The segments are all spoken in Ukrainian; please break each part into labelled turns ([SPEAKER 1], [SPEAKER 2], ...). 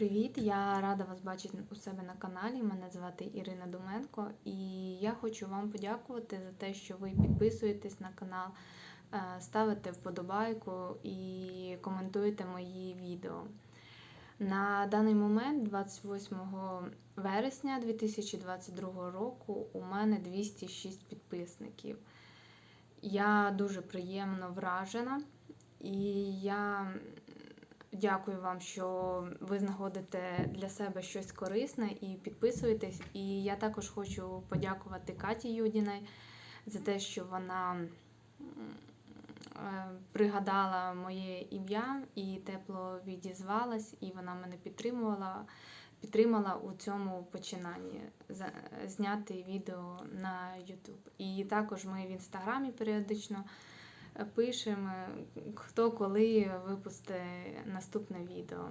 [SPEAKER 1] Привіт! Я рада вас бачити у себе на каналі. Мене звати Ірина Думенко, і я хочу вам подякувати за те, що ви підписуєтесь на канал, е, ставите вподобайку і коментуєте мої відео. На даний момент, 28 вересня 2022 року, у мене 206 підписників. Я дуже приємно вражена, і я дякую вам, що ви знаходите для себе щось корисне і підписуєтесь. І я також хочу подякувати Каті Юдінай за те, що вона е, пригадала моє ім'я і тепло відізвалась, і вона мене підтримувала. Підтримала у цьому починанні зняти відео на YouTube. І також ми в інстаграмі періодично пишемо, хто коли випустить наступне відео.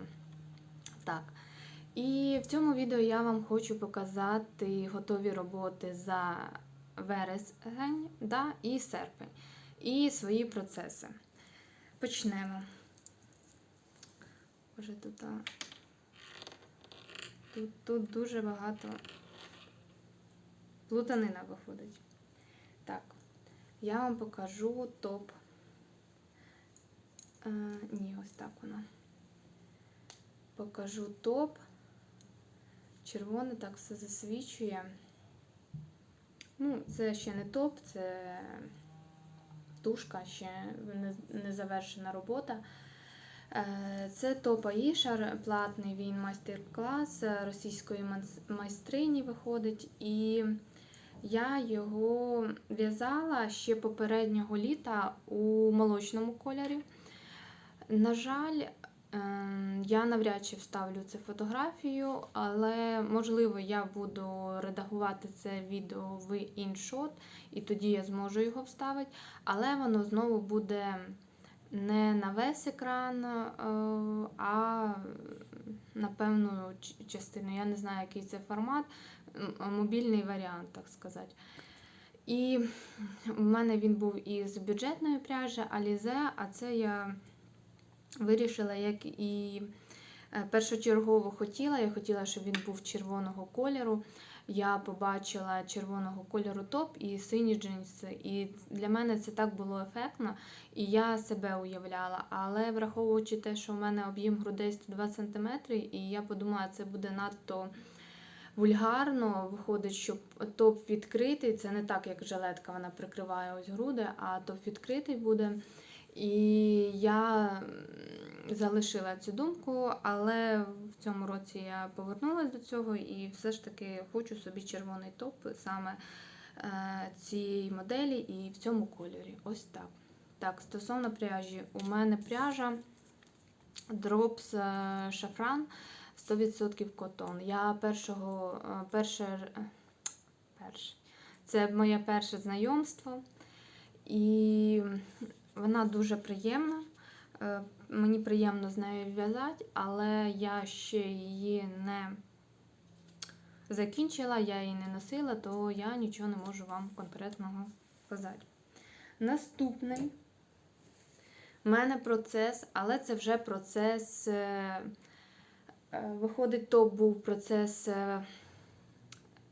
[SPEAKER 1] Так. І в цьому відео я вам хочу показати готові роботи за вересень да, і серпень, і свої процеси. Почнемо. Боже, тут, тут, тут дуже багато плутанина виходить. Так, я вам покажу топ. Ні, ось так воно. Покажу топ. Червоне так все засвічує. Ну, це ще не топ, це тушка, ще не, не завершена робота. Е, Це топ Аїшар, платний він майстер-клас російської майстрині виходить. І я його в'язала ще попереднього літа у молочному кольорі. На жаль, ем, я навряд чи вставлю цю фотографію, але можливо я буду редагувати це відео в іншот, і тоді я зможу його вставити. Але воно знову буде не на весь екран, е, а на певну частину. Я не знаю, який це формат, мобільний варіант, так сказати. І в мене він був із бюджетної пряжі Alize, а це я вирішила, як і е, першочергово хотіла. Я хотіла, щоб він був червоного кольору. Я побачила червоного кольору топ і сині джинси. І для мене це так було ефектно, і я себе уявляла. Але враховуючи те, що в мене об'єм грудей 102 см, і я подумала, це буде надто вульгарно. Виходить, що топ відкритий. Це не так, як жилетка, вона прикриває ось груди, а топ відкритий буде. І я залишила цю думку, але в цьому році я повернулася до цього і все ж таки хочу собі червоний топ саме е, цієї моделі і в цьому кольорі. Ось так. Так, стосовно пряжі, у мене пряжа Drops е, шафран 100% котон. Я першого, е, перше, перше, це моє перше знайомство. І вона дуже приємна. Е, Мені приємно з нею в'язати, але я ще її не закінчила, я її не носила, то я нічого не можу вам конкретного сказати. Наступний в мене процес, але це вже процес. е, е, Виходить, то був процес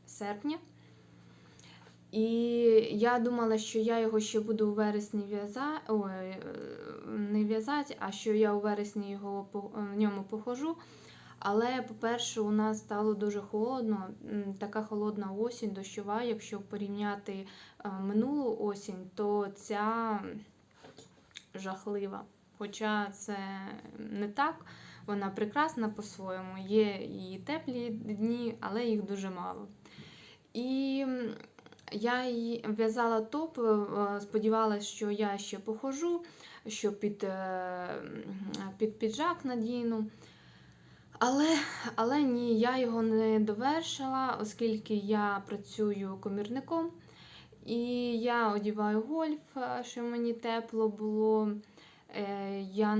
[SPEAKER 1] серпня. І я думала, що я його ще буду у вересні в'язати, е, не в'язати, а що я у вересні його по- в ньому похожу. Але, по-перше, у нас стало дуже холодно, така холодна осінь, дощова. Якщо порівняти е, минулу осінь, то ця жахлива. Хоча це не так, вона прекрасна по-своєму. Є і теплі дні, але їх дуже мало. І я її в'язала топ, е, сподівалася, що я ще похожу, що під, е, під піджак надіну. Але, але ні, я його не довершила, оскільки я працюю комірником. І я одіваю гольф, е, щоб мені тепло було. Я,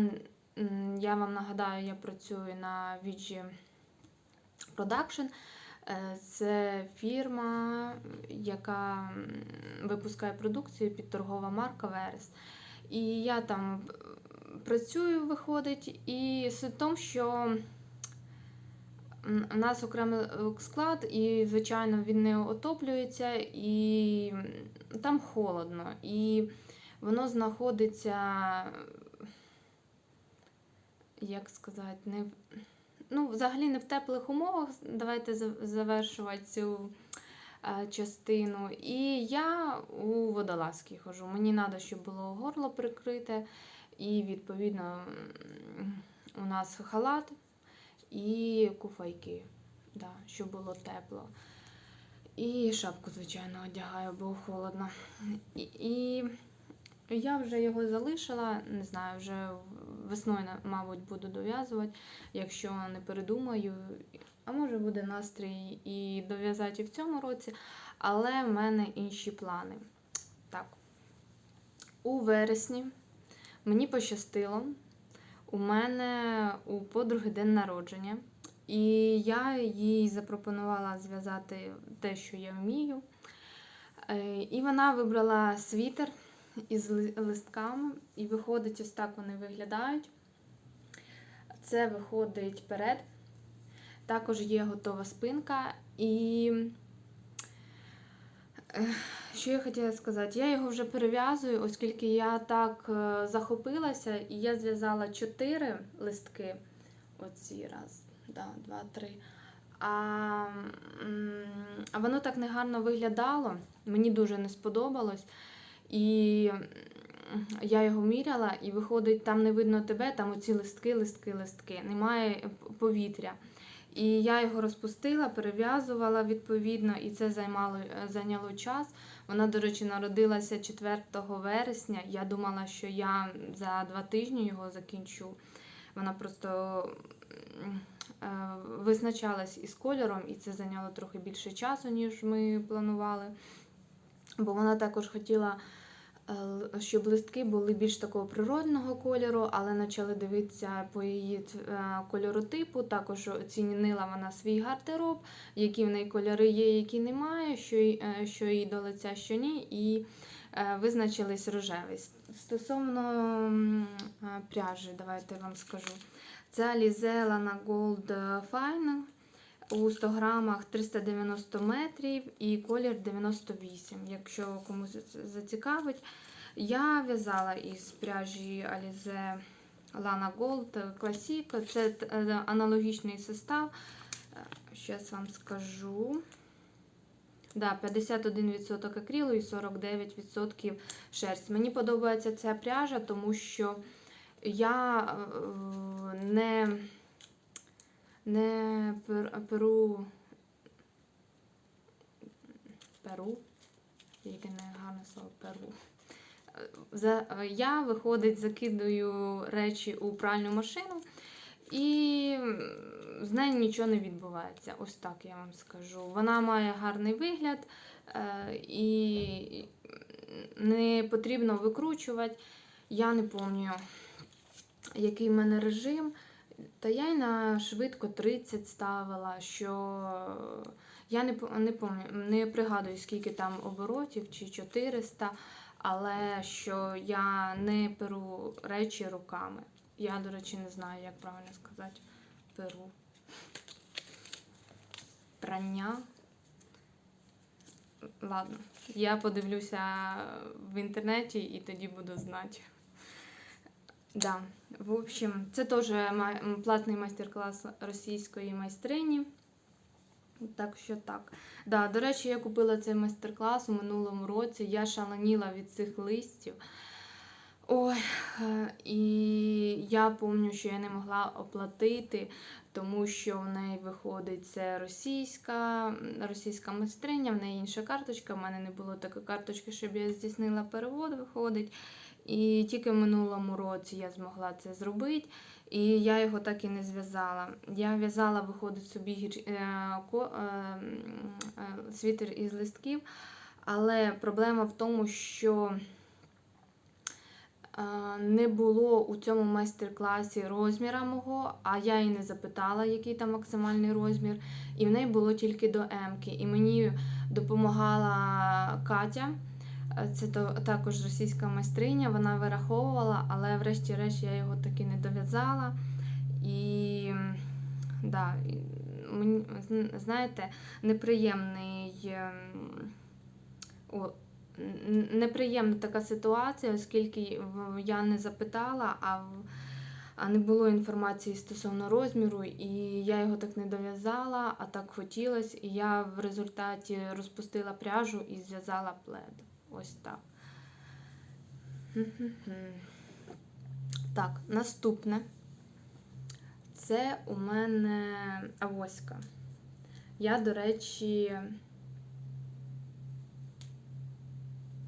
[SPEAKER 1] я вам нагадаю, я працюю на Віджі Production. Е, Це фірма, яка випускає продукцію під торгова марка Верес. І я там працюю, виходить, і суть в тому, що у нас окремий е, склад, і, звичайно, він не отоплюється, і там холодно. І воно знаходиться, як сказати, не в, ну, взагалі не в теплих умовах. Давайте завершувати цю е, частину. І я у водолазці хожу. Мені треба, щоб було горло прикрите, і відповідно у нас халат і куфайки, да, щоб було тепло. І шапку, звичайно, одягаю, бо холодно. І, і я вже його залишила, не знаю, вже весною, мабуть, буду дов'язувати, якщо не передумаю. А може буде настрій і дов'язати і в цьому році, але в мене інші плани. Так. У вересні мені пощастило. У мене у подруги день народження, і я їй запропонувала зв'язати те, що я вмію. Е, І вона вибрала світер із листками, і виходить, ось так вони виглядають. Це виходить перед. Також є готова спинка. І е, що я хотіла сказати? Я його вже перев'язую, оскільки я так е, захопилася, і я зв'язала чотири листки. Оці раз, да, два, три. А, а воно так негарно виглядало, мені дуже не сподобалось. І я його міряла, і виходить, там не видно тебе, там оці листки, листки, листки, немає повітря. І я його розпустила, перев'язувала відповідно, і це займало, е, зайняло час. Вона, до речі, народилася 4 вересня. Я думала, що я за два тижні його закінчу. Вона просто е, визначалась із кольором, і це зайняло трохи більше часу, ніж ми планували. Бо вона також хотіла, щоб листки були більш такого природного кольору, але почали дивитися по її е, кольоротипу. Також оцінила вона свій гардероб, які в неї кольори є, які немає, що, е, що їй до лиця, що ні. І е, визначились рожевий. Стосовно е, пряжі, давайте я вам скажу. Це Alize Lana Gold Fine у 100 грамах 390 метрів і колір 98. Якщо комусь зацікавить, я в'язала із пряжі Alize Lana Gold Classic. Це е, аналогічний состав. Зараз вам скажу. Да, 51% акрилу і 49% шерсть. Мені подобається ця пряжа, тому що я е, не, не пер- перу. Перу. Яке негарне слово перу. Я, виходить, закидаю речі у пральну машину, і з нею нічого не відбувається. Ось так я вам скажу. Вона має гарний вигляд е, і не потрібно викручувати. Я не пам'ятаю, який в мене режим. Та я й на швидко 30 ставила, що я не, не пам'ятаю, не пригадую, скільки там оборотів, чи 400, але що я не перу речі руками. Я, до речі, не знаю, як правильно сказати. Перу. Прання. Ладно, я подивлюся в інтернеті і тоді буду знати. Да. В общем, це теж платний майстер-клас російської майстрині. Так що так. Да, до речі, я купила цей майстер-клас у минулому році. Я шаленіла від цих листів. Ой, е, і я пам'ятаю, що я не могла оплатити, тому що в неї виходить це російська, російська майстриня, в неї інша карточка. в мене не було такої карточки, щоб я здійснила перевод, виходить. І тільки в минулому році я змогла це зробити, і я його так і не зв'язала. Я в'язала, виходить собі гір... е, е, е, світер із листків, але проблема в тому, що не було у цьому майстер-класі розміра мого, а я і не запитала, який там максимальний розмір. І в неї було тільки до М-ки. І мені допомагала Катя. Е, Це також російська майстриня, вона вираховувала, але врешті-решт я його таки не дов'язала. І да, і очень, зн- знаєте, неприємний. ем, О, неприємна така ситуація, оскільки я не запитала, а не було інформації стосовно розміру, і я його так не дов'язала, а так хотілося. І я в результаті розпустила пряжу і зв'язала плед. Ось так. Так, наступне. Це у мене авоська. Я, до речі,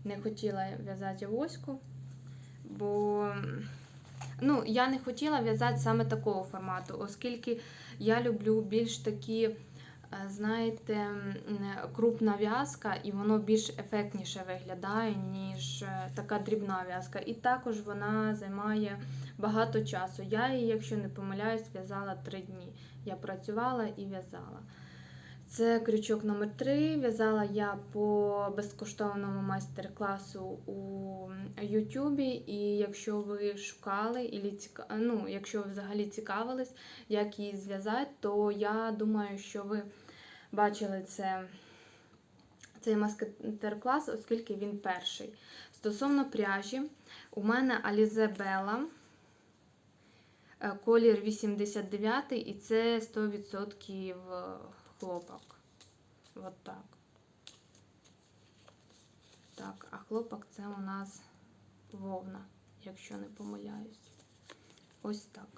[SPEAKER 1] не хотіла в'язати авоську, бо ну, я не хотіла в'язати саме такого формату, оскільки я люблю більш такі, знаєте, крупна в'язка, і воно більш ефектніше виглядає, ніж е, така дрібна в'язка. І також вона займає багато часу. Я її, якщо не помиляюсь, в'язала три дні. Я працювала і в'язала. Це крючок номер 3 В'язала я по безкоштовному майстер-класу у Ютубі. І якщо ви шукали, ціка... ну, якщо ви взагалі цікавились, як її зв'язати, то я думаю, що ви бачили це, цей майстер-клас, оскільки він перший. Стосовно пряжі, у мене Alize. Е, Колір 89 і це 100% хлопок. От так. Так, а хлопок це у нас вовна, якщо не помиляюсь. Ось так.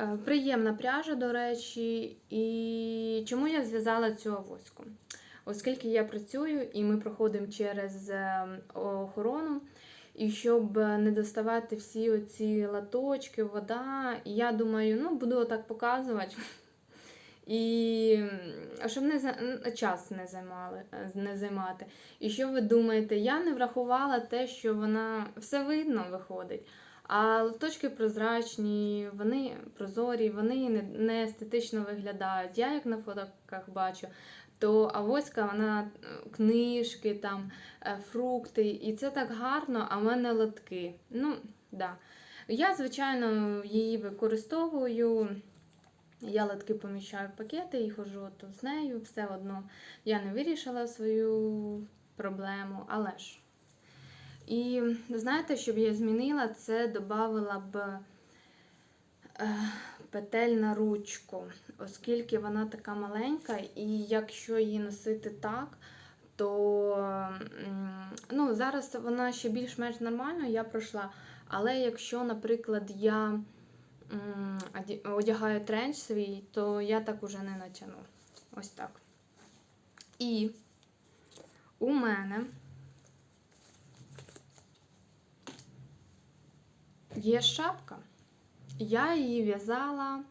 [SPEAKER 1] Е, Приємна пряжа, до речі, і чому я зв'язала цю авоську? Оскільки я працюю і ми проходимо через е, охорону, і щоб не доставати всі оці латочки, вода, я думаю, ну, буду отак показувати. І щоб не за- час не займали, е, не займати. І що ви думаєте? Я не врахувала те, що вона все видно виходить. А листочки прозрачні, вони прозорі, вони не, естетично виглядають. Я як на фотках бачу, то авоська, вона е, книжки, там, е, фрукти, і це так гарно, а в мене лотки. Ну, да. Я, звичайно, її використовую. Я лотки поміщаю в пакети і ходжу з нею. Все одно я не вирішила свою проблему, але ж. І знаєте, що б я змінила, це додавала б е, петель на ручку, оскільки вона така маленька, і якщо її носити так, то ну, зараз вона ще більш-менш нормально, я пройшла. Але якщо, наприклад, я одягаю тренч свій, то я так уже не натягну. Ось так. І у мене є шапка. Я її в'язала.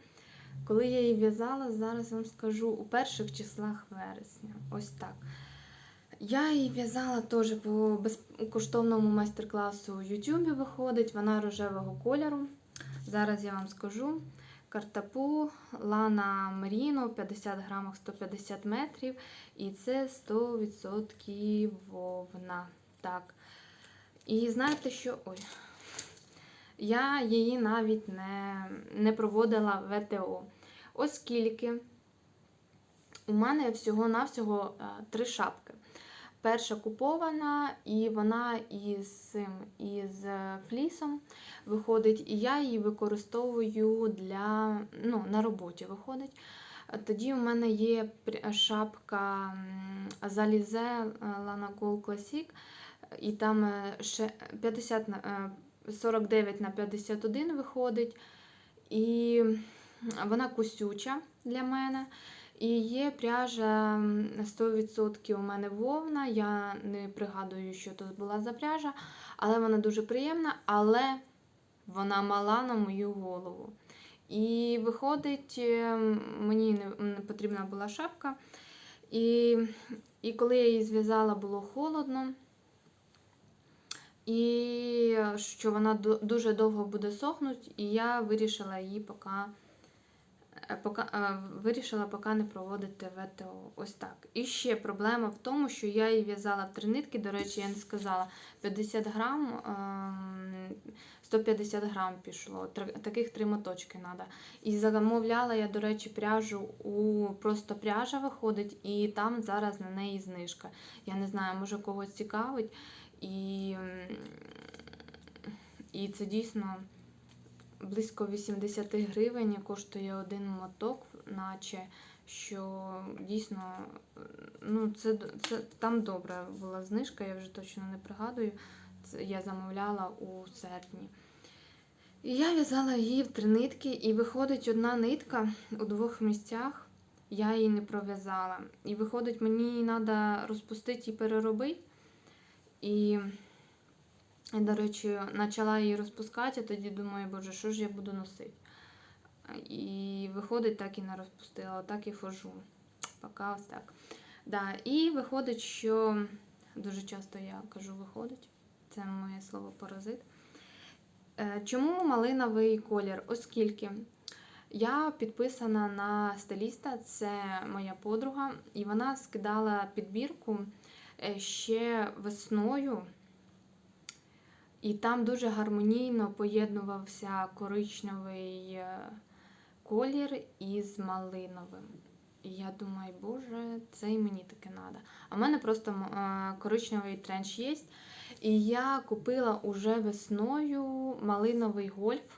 [SPEAKER 1] Коли я її в'язала, зараз вам скажу у перших числах вересня. Ось так. Я її в'язала теж по безкоштовному майстер-класу у Ютубі виходить. Вона рожевого кольору. Зараз я вам скажу. Картапу Лана Меріно 50 грамах 150 метрів. І це 100% вовна. Так. І знаєте що? Ой. Я її навіть не, не проводила ВТО. Оскільки у мене всього-навсього е, три шапки. Перша купована, і вона із цим із е, флісом виходить, і я її використовую для ну, на роботі виходить. Тоді у мене є шапка Залізе Lana Gold Classic, і там е, ще 50 на е, 49 на 51 виходить. І вона кусюча для мене. І є пряжа 100% у мене вовна. Я не пригадую, що тут була за пряжа, але вона дуже приємна, але вона мала на мою голову. І виходить, е, мені не, потрібна була шапка. І, і коли я її зв'язала, було холодно. І що вона дуже довго буде сохнути, і я вирішила її поки Е, Пока, е, вирішила поки не проводити ВТО. Ось так. І ще проблема в тому, що я її в'язала в три нитки. До речі, я не сказала 50 грам, ем, 150 грам пішло. Таких три моточки треба. І замовляла я, до речі, пряжу у просто пряжа виходить, і там зараз на неї знижка. Я не знаю, може когось цікавить. І, і це дійсно близько 80 гривень коштує один моток, наче що дійсно ну, це, це там добра була знижка, я вже точно не пригадую. Це я замовляла у серпні. І я в'язала її в три нитки, і виходить одна нитка у двох місцях. Я її не пров'язала. І виходить, мені треба розпустити і переробити. І я, до речі, почала її розпускати, а тоді думаю, боже, що ж я буду носити? І виходить, так і не розпустила, так і хожу. Поки ось так. Да. І виходить, що дуже часто я кажу виходить. Це моє слово паразит. Е, Чому малиновий колір? Оскільки я підписана на стиліста, це моя подруга, і вона скидала підбірку ще весною. І там дуже гармонійно поєднувався коричневий е, колір із малиновим. І я думаю, боже, це і мені таке треба. А в мене просто е, коричневий тренч є. І я купила уже весною малиновий гольф.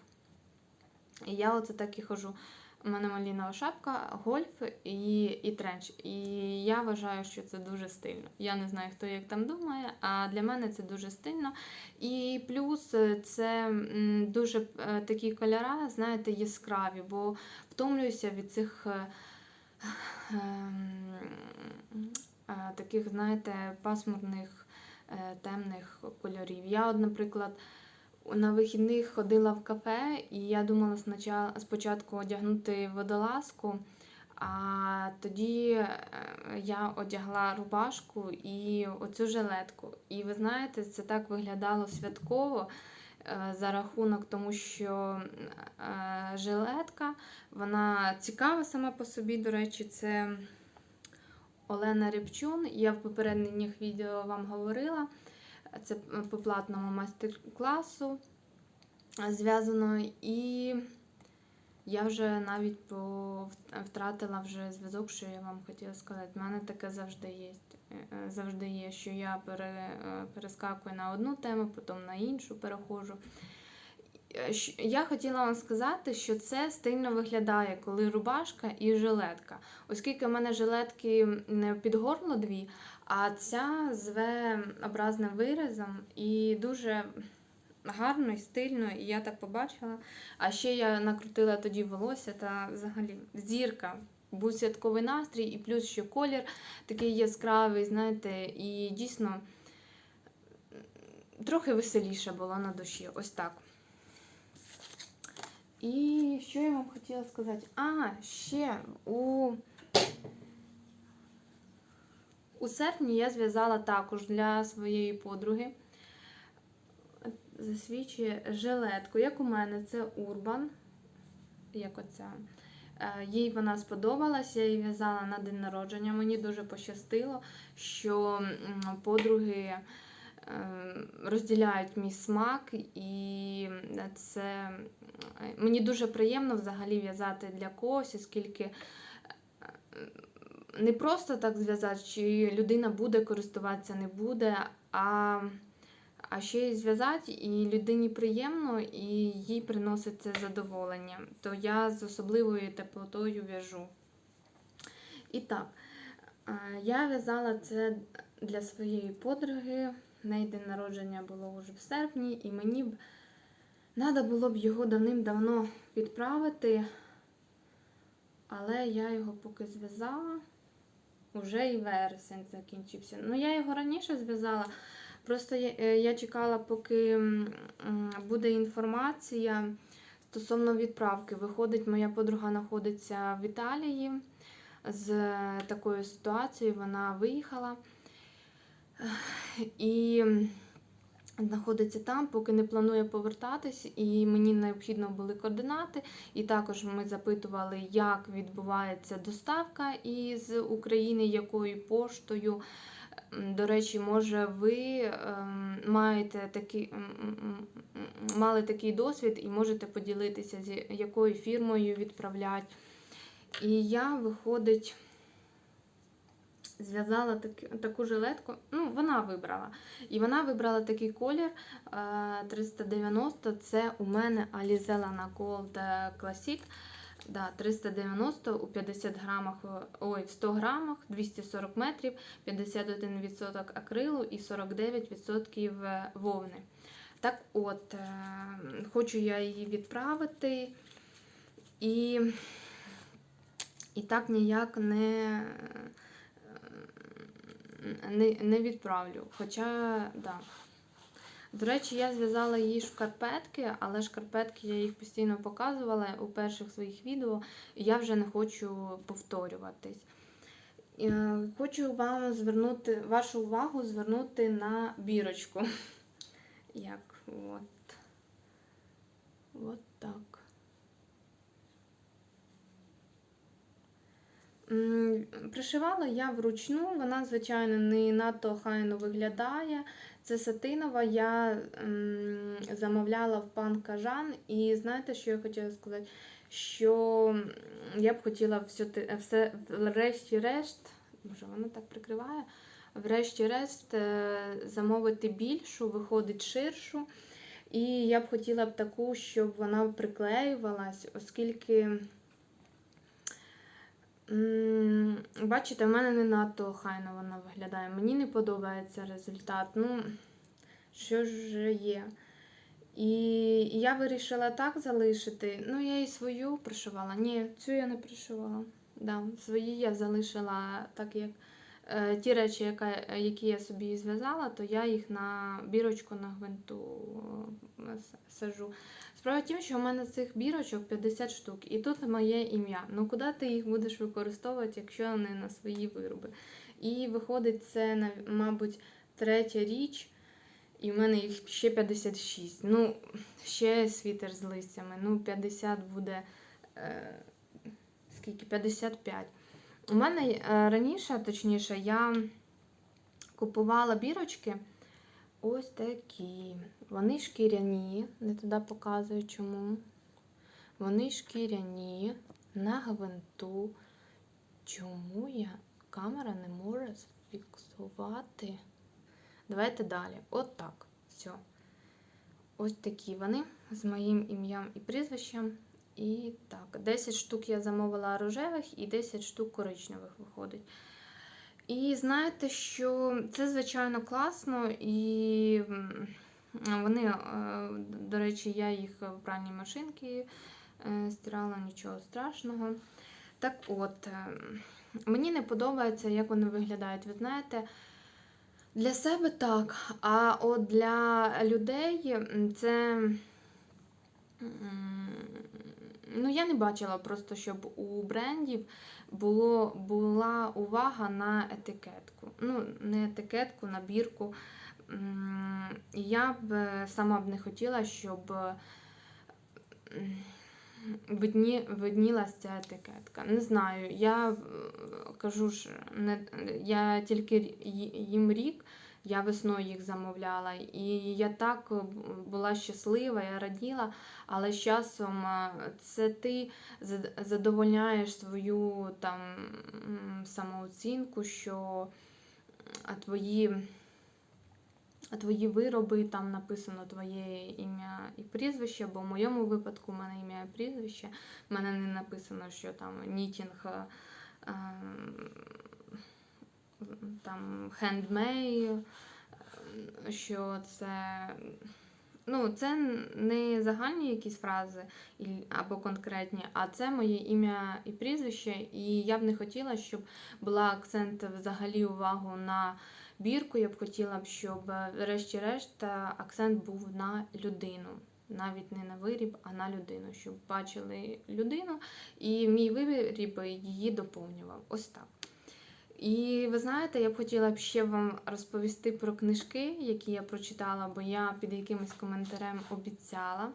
[SPEAKER 1] І я оце так і хожу. У мене малінова шапка, гольф і, і тренч. І я вважаю, що це дуже стильно. Я не знаю, хто як там думає, а для мене це дуже стильно. І плюс е, це дуже е, такі кольори, знаєте, яскраві, бо втомлююся від цих е, ем, таких, знаєте, пасмурних темних кольорів. Я, наприклад, на вихідних ходила в кафе, і я думала спочатку, одягнути водолазку, а тоді е, я одягла рубашку і оцю жилетку. І ви знаєте, це так виглядало святково е, за рахунок тому, що е, жилетка, вона цікава сама по собі, до речі, це Олена Рябчун. Я в попередніх відео вам говорила. Це по платному майстер-класу зв'язано. І я вже навіть втратила вже зв'язок, що я вам хотіла сказати. У мене таке завжди є. Е, Завжди є, що я пере, е, перескакую на одну тему, потім на іншу переходжу. Е, Я хотіла вам сказати, що це стильно виглядає, коли рубашка і жилетка. Оскільки в мене жилетки під горло дві, а ця з V-образним вирізом і дуже гарно і стильно, і я так побачила. А ще я накрутила тоді волосся та взагалі зірка. Був святковий настрій, і плюс ще колір такий яскравий, знаєте, і дійсно трохи веселіше було на душі. Ось так. І що я вам хотіла сказати? А, ще у у серпні я зв'язала також для своєї подруги. Засвідчує жилетку. Як у мене, це Урбан. Як оця. Е, Їй вона сподобалась, я її в'язала на день народження. Мені дуже пощастило, що подруги е, розділяють мій смак, і це е, мені дуже приємно взагалі в'язати для когось, оскільки не просто так зв'язати, чи людина буде користуватися, не буде, а, а ще й зв'язати, і людині приємно, і їй приносить це задоволення. То я з особливою теплотою в'яжу. І так, е, я в'язала це для своєї подруги. В неї день народження було вже в серпні, і мені б треба було б його давним-давно відправити, але я його поки зв'язала. Уже і вересень закінчився. Ну, я його раніше зв'язала. Просто я, е, я чекала, поки буде інформація стосовно відправки. Виходить, моя подруга знаходиться в Італії з такою ситуацією. Вона виїхала. І знаходиться там, поки не планує повертатись, і мені необхідно були координати. І також ми запитували, як відбувається доставка із України, якою поштою. До речі, може, ви ем, маєте м, мали такий досвід і можете поділитися, з якою фірмою відправлять. І я, виходить, зв'язала таку, таку жилетку. Ну, вона вибрала. І вона вибрала такий колір е, 390. Це у мене Alize Gold Classic. Да, 390 у 50 грамах, е, ой, в 100 грамах, 240 метрів, 51% акрилу і 49% вовни. Так от, е, хочу я її відправити. І, і так ніяк не, не, не відправлю. Хоча, да. До речі, я зв'язала її шкарпетки, але шкарпетки я їх постійно показувала у перших своїх відео, і я вже не хочу повторюватись. Е, Хочу вам звернути вашу увагу звернути на бірочку. Як от. От так. М, Пришивала я вручну, вона, звичайно, не надто хайно виглядає. Це сатинова, я замовляла в пан Кажан. І знаєте, що я хотіла сказати? Що я б хотіла все, все врешті-решт, може вона так прикриває, врешті-решт е, замовити більшу, виходить ширшу. І я б хотіла б таку, щоб вона приклеювалась, оскільки. Бачите, в мене не надто хайно вона виглядає. Мені не подобається результат. Ну, що ж є. І я вирішила так залишити. Ну, я і свою пришивала. Ні, цю я не пришивала. Да, свої я залишила так, як ті речі, яка, які я собі зв'язала, то я їх на бірочку на гвинту е, сажу. Справа в тім, що у мене цих бірочок 50 штук, і тут моє ім'я. Ну куди ти їх будеш використовувати, якщо не на свої вироби? І виходить, це, мабуть, третя річ, і в мене їх ще 56. Ну, ще світер з листями. Ну, 50 буде. Е, скільки? 55. У мене е, раніше, точніше, я купувала бірочки. Ось такі. Вони шкіряні, не туди показую чому. Вони шкіряні на гвинту. Чому я камера не може зафіксувати? Давайте далі. От так. Все. Ось такі вони з моїм ім'ям і прізвищем. І так, 10 штук я замовила рожевих і 10 штук коричневих виходить. І знаєте, що це, звичайно, класно, і вони, е, до речі, я їх в пральній машинці е, стирала, нічого страшного. Так от, е, мені не подобається, як вони виглядають. Ви знаєте, для себе так, а от для людей це. Ну, я не бачила просто, щоб у брендів було, була увага на етикетку. Ну, не етикетку, набірку. Я б е, сама б не хотіла, щоб видні, виднілася ця етикетка. Не знаю, я е, кажу ж, не, я тільки їм рік. Я весною їх замовляла, і я так е, була щаслива, я раділа, але з часом е, це ти задовольняєш свою там самооцінку, що твої, твої вироби, там написано твоє ім'я і прізвище, бо в моєму випадку в мене ім'я і прізвище, в мене не написано, що там нітінг. е, ем, Там хендмей, що це ну, це не загальні якісь фрази або конкретні, а це моє ім'я і прізвище. І я б не хотіла, щоб була акцент взагалі увагу на бірку. Я б хотіла б, щоб врешті-решт е, акцент був на людину. Навіть не на виріб, а на людину, щоб бачили людину, і мій виріб її доповнював. Ось так. І ви знаєте, я б хотіла б ще вам розповісти про книжки, які я прочитала, бо я під якимось коментарем обіцяла.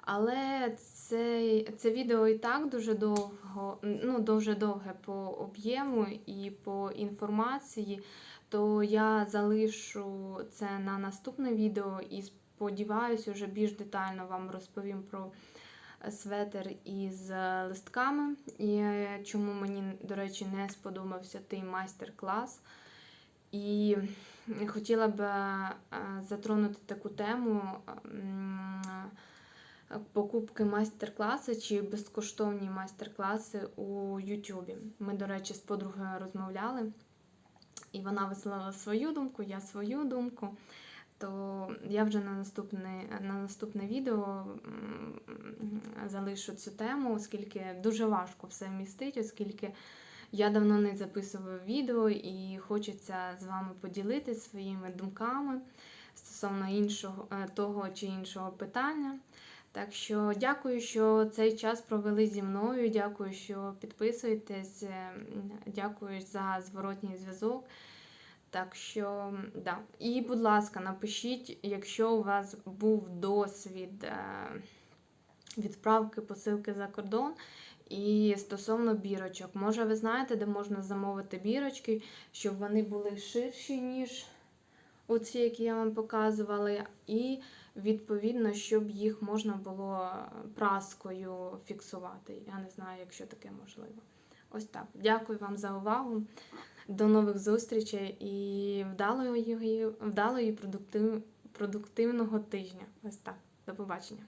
[SPEAKER 1] Але це, це відео і так дуже довго, ну, дуже довге по об'єму і по інформації, то я залишу це на наступне відео і сподіваюся, вже більш детально вам розповім про светер із е, листками, і е, чому мені, до речі, не сподобався той майстер-клас. І хотіла б е, затронути таку тему покупки майстер-класи чи безкоштовні майстер-класи у Ютубі. Ми, до речі, з подругою розмовляли, і вона вислала свою думку, я свою думку. То я вже на наступне, на наступне відео залишу цю тему, оскільки дуже важко все вмістити, оскільки я давно не записувала відео і хочеться з вами поділитися своїми думками стосовно іншого, е, того чи іншого питання. Так що дякую, що цей час провели зі мною. Дякую, що підписуєтесь. е, Дякую за зворотній зв'язок. Так що, да. І, будь ласка, напишіть, якщо у вас був досвід е, відправки посилки за кордон. І стосовно бірочок, може, ви знаєте, де можна замовити бірочки, щоб вони були ширші, ніж оці, які я вам показувала, і відповідно, щоб їх можна було праскою фіксувати. Я не знаю, якщо таке можливо. Ось так. Дякую вам за увагу. До нових зустрічей і вдалої, вдалої продуктив, продуктивного тижня. Ось так. До побачення.